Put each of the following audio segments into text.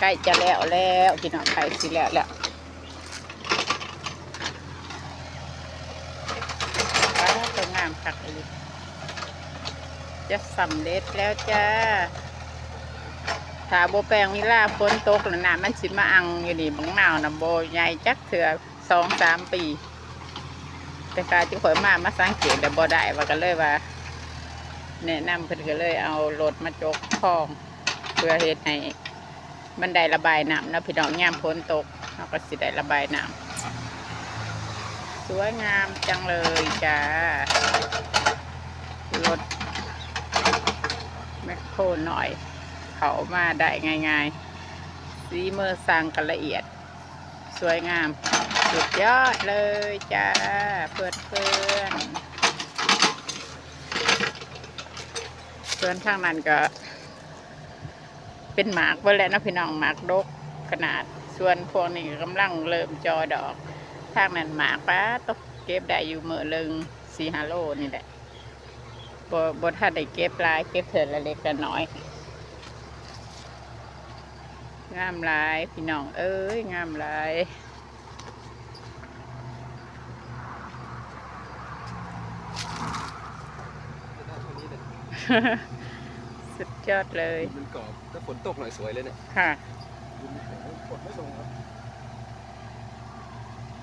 ใกล้จะแล้วแล้วพี่น้องใกล้สิแล้วแล้วว้าวตัวงามคักเลยจะสำเร็จแล้วจ้าถ้าโบแปลงมิล่าฝนตกแล้วน้ำมันสิมาอังอยู่นี่บังหนาวนะโบใหญ่จักเถื่อสองสามปี แต่การที่ข่อยมามาสังเกตแต่บ่ได้ว่าก็เลยว่าแนะนำเพิ่อนก็เลยเอารถมาจกคลอง เพื่อเฮ็ดให้ มันไดระบายน้ำนะพี่น้องยามฝนตกเราก็สิได้ระบายน้ำสวยงามจังเลยจ้ารถแมคโครหน่อย เขามาได้ง่ายๆสีเมอสร้างกันละเอียด สวยงาม สุดยอดเลยจ้าเพื่อนเพื่อนเพื่อนทางนั้นก็ เป็นหมากเพื่อนแหล้วนะพี่น้องหมากดกขนาด ส่วนพวกนี้กำลังเริ่มจอดอกทางนั้นหมากป้าตกเก็บได้อยู่เมื่อเริงสีฮาโลนี่แหละบบบถ้าได้เก็บลายเก็บเถิดละเล็กละน้อย งามลายพี่น้องเอ้ยงามลาย สุดยอดเลย มันกรอบถ้าฝนตกหน่อยสวยเลยเนี่ยค่ะ ฝนไม่ลงครับ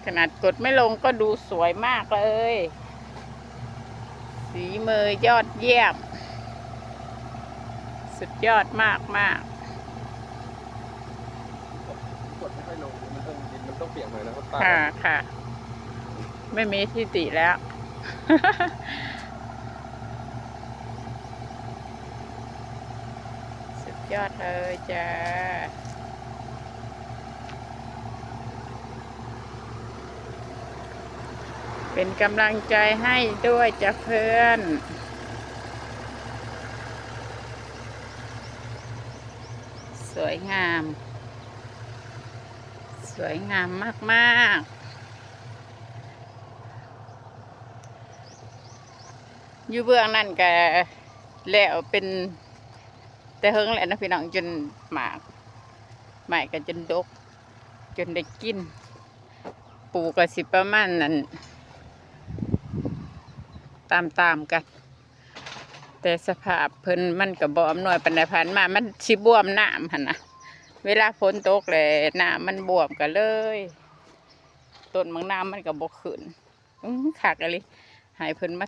ขนาดกดไม่ลงก็ดูสวยมากเลย สีมือยอดเยี่ยม สุดยอดมากมากกดไม่ค่อยลงมันต้องดินมันต้องเปียกหน่อยนะครับป้า ค่ะค่ะ ไม่มีที่ติแล้ว สุด ยอดเลยจ้าเป็นกำลังใจให้ด้วยจ้ะเพื่อนสวยงาม สวยงามมากๆอยู่เบื้องนั่นก็แล้วเป็น แต่เฮิงแหละนะพี่น้องจนหมากหมายก็จนดก จนได้กิน ปูกก็สิประมาณนั้น ตามตามกัน แต่สภาพเพิ่นมันก็บ่อำนวยปันใดผ่านมา มันสิบวมน้ำหันนะเวลาฝนตกเลยน้ำมันบวมกันเลยต้นมังน้ำมันก็บ่ขึ้นอื้อคักอะไรให้เพิ่นมา